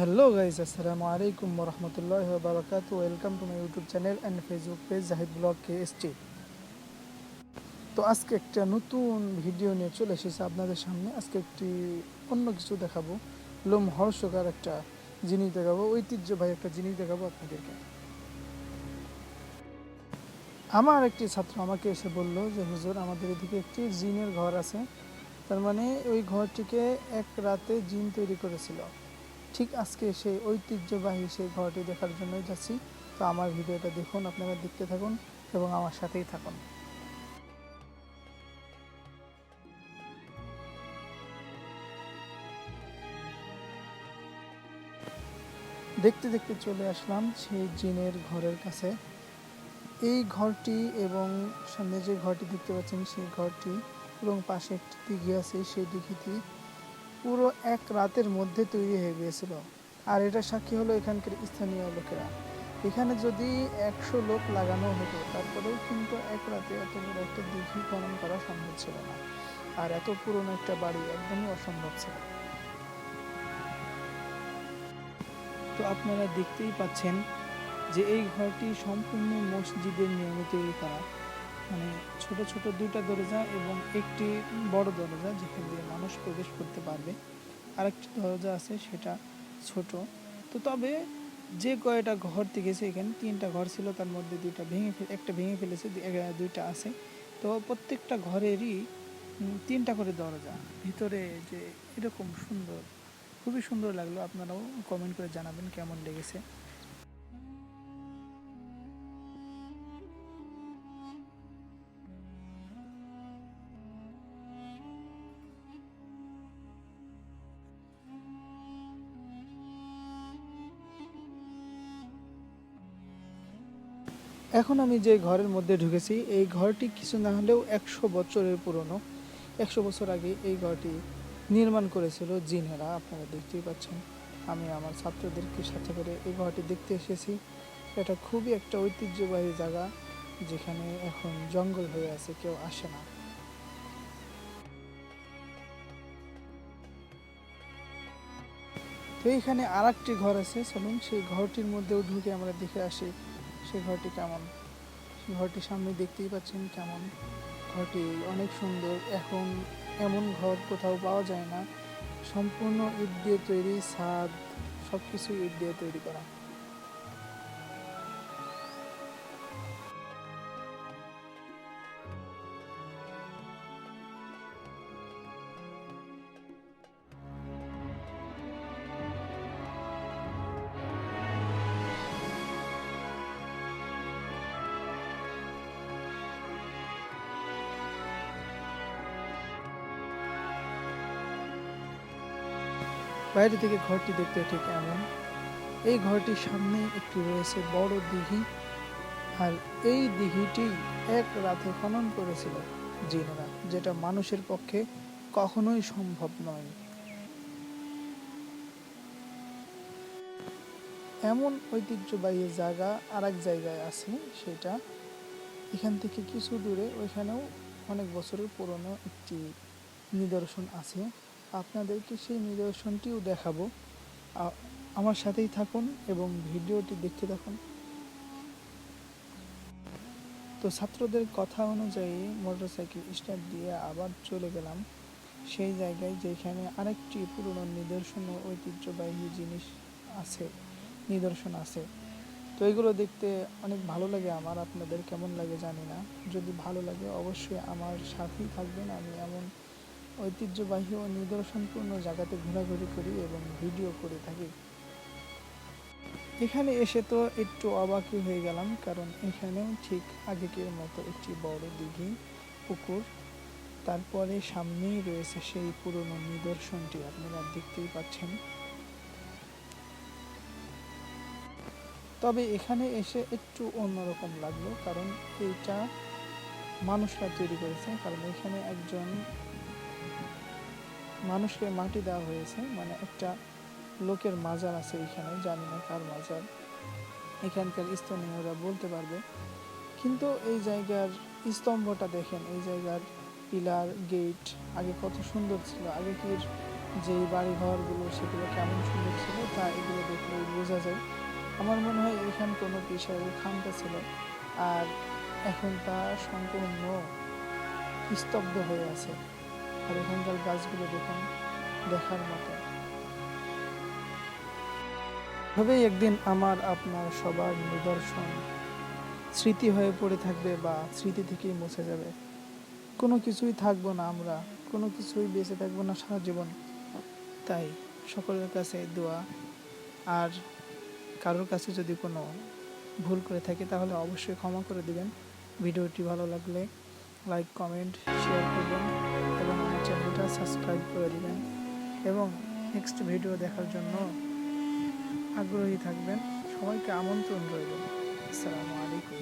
Hello guys আসসালামু আলাইকুম রহমতুল্লাহ বারকাত welcome to my YouTube channel and Facebook page Zahid blog K ST তো আজকে একটা নতুন ভিডিও নিয়ে চলে এসেছে আপনাদের সামনে। আজকে একটি অন্য কিছু দেখাবো। লোম হর্ষকার একটা জিনিস দেখাবো। ঐতিহ্যবাহী একটা জিনিস দেখাবো আপনাদেরকে। আমার একটি ছাত্র আমাকে এসে বলল যে, হুজুর, আমাদের এদিকে একটি জিনের ঘর আছে। তার মানে ওই ঘরটিকে এক রাতে জিন তৈরি করেছিল। ঠিক আজকে সেই ঐতিহ্যবাহী সেই ঘরটি দেখার জন্যই যাচ্ছি। তো আমার ভিডিওটা দেখুন, আপনারা দেখতে থাকুন এবং আমার সাথেই থাকুন। দেখতে দেখতে চলে আসলাম সেই জিনের ঘরের কাছে। এই ঘরটি এবং সামনে যে ঘরটি দেখতে পাচ্ছেন সেই ঘরটি এবং পাশে একটি দিঘি আছে, সেই দিঘিটি পুরো এক রাতের মধ্যে তৈরি হয়ে গিয়েছিল। আর এটা সাক্ষী হলো এখানকার স্থানীয় লোকেরা। এখানে যদি একশো লোক লাগানো হতো, তারপরেও কিন্তু এক রাতে এত বড় একটা দিঘি খনন করা সম্ভব ছিল না। আর এত পুরনো একটা বাড়ি একদমই অসম্ভব ছিল। তো আপনারা দেখতেই পাচ্ছেন যে এই ঘরটি সম্পূর্ণ মসজিদের নিয়মে তৈরি করা। মানে ছোট ছোট দুইটা দরজা এবং একটি বড় দরজা যেখান দিয়ে মানুষ প্রবেশ করতে পারবে। আর আরেকটি দরজা আছে, সেটা ছোট। তো তবে যে কয়টা ঘর গেছে এখানে তিনটা ঘর ছিল, তার মধ্যে দুইটা ভেঙে একটা ভেঙে ফেলেছে দুইটা আছে। তো প্রত্যেকটা ঘরেরই তিনটা করে দরজা। ভিতরে যে এরকম সুন্দর, খুবই সুন্দর লাগল। আপনারাও কমেন্ট করে জানাবেন কেমন লেগেছে। এখন আমি যে ঘরের মধ্যে ঢুকেছি, এই ঘরটি কিছু না হলেও একশো বছরের পুরনো। একশো বছর আগে এই ঘরটি নির্মাণ করেছিল জিনেরা, আপনারা দেখতেই পাচ্ছেন। আমি আমার ছাত্রদেরকে সাথে করে এই ঘরটি দেখতে এসেছি। এটা খুবই একটা ঐতিহ্যবাহী জায়গা, যেখানে এখন জঙ্গল হয়ে আছে, কেউ আসে না। তো এইখানে আর ঘর আছে, চলুন সেই ঘরটির মধ্যেও ঢুকে আমরা দেখে আসি। সেই ঘরটি কেমন? সে ঘরটি সামনে দেখতেই পাচ্ছেন কেমন? ঘরটি অনেক সুন্দর। এখন এমন ঘর কোথাও পাওয়া যায় না। সম্পূর্ণ ইট দিয়ে তৈরি, ছাদ সব কিছু ইট দিয়ে তৈরি করা। বাইরে থেকে ঘরটি দেখতে ঠিক এমন। এই ঘরটির সামনে একটি রয়েছে বড় দিঘি, আর এই দিঘিটি এক রাতে খনন করেছিল জিনেরা, যেটা মানুষের পক্ষে কখনোই সম্ভব নয়। এমন ঐতিহ্যবাহী জায়গা আর এক জায়গায় আছে সেটা। এখান থেকে কিছু দূরে, ওইখানেও অনেক বছরের পুরনো একটি নিদর্শন আছে। আপনাদেরকে সেই নিদর্শনটিও দেখাবো। আমার সাথেই থাকুন এবং ভিডিওটি দেখতে থাকুন। তো ছাত্রদের কথা অনুযায়ী মোটরসাইকেল স্টার্ট দিয়ে আবার চলে গেলাম। সেই জায়গায় যেখানে আরেকটি পুরনো নিদর্শন ও ঐতিহ্যবাহী জিনিস আছে, নিদর্শন আছে। তো এগুলো দেখতে অনেক ভালো লাগে আমার, আপনাদের কেমন লাগে জানি না। যদি ভালো লাগে অবশ্যই আমার সাথেই থাকবেন, আমি এমন ঐতিহ্যবাহী ও নিদর্শনপূর্ণ জায়গাতে ঘোরাঘুরি করি এবং ভিডিও করে থাকি। এখানে এসে তো একটু অবাকই হয়ে গেলাম, কারণ এখানেও ঠিক আগেকের মতো একটি বড় দিঘি, পুকুর, তারপরে সামনেই রয়েছে সেই পুরনো নিদর্শনটি, আপনারা দেখতেই পাচ্ছেন। তবে এখানে এসে একটু অন্যরকম লাগল, কারণ এইটা মানুষরা তৈরি করেছে, কারণ এখানে একজন মানুষকে মাটি দেওয়া হয়েছে মানে একটা লোকের মাজার আছে এখানে, জানি না কার মাজার। এখানকার স্থানীয়রা বলতে পারবে। কিন্তু এই জায়গার স্তম্ভটা দেখেন, এই জায়গার পিলার, গেট, আগে কত সুন্দর ছিল। আগে আগেকার যে বাড়িঘরগুলো সেগুলো কেমন সুন্দর ছিল, তা এগুলো দেখলে বোঝা যায়। আমার মনে হয় এখান কোনো বিষয়ের খানটা ছিল। আর এখন তা সম্পূর্ণ স্তব্ধ হয়ে আছে। আর এখানকার গাছগুলো দেখুন, দেখার মতো। তবেই একদিন আমার, আপনার সবার নিদর্শন স্মৃতি হয়ে পড়ে থাকবে বা স্মৃতি থেকেই মুছে যাবে। কোনো কিছুই থাকব না আমরা, কোনো কিছুই বেঁচে থাকব না সারা জীবন। তাই সকলের কাছে দোয়া, আর কারোর কাছে যদি কোনো ভুল করে থাকে তাহলে অবশ্যই ক্ষমা করে দিবেন। ভিডিওটি ভালো লাগলে লাইক, কমেন্ট, শেয়ার করবেন। চ্যানেলটা সাবস্ক্রাইব করে দেবেন এবং নেক্সট ভিডিও দেখার জন্য আগ্রহী থাকবেন। সবাইকে আমন্ত্রণ রইল। আসসালামু আলাইকুম।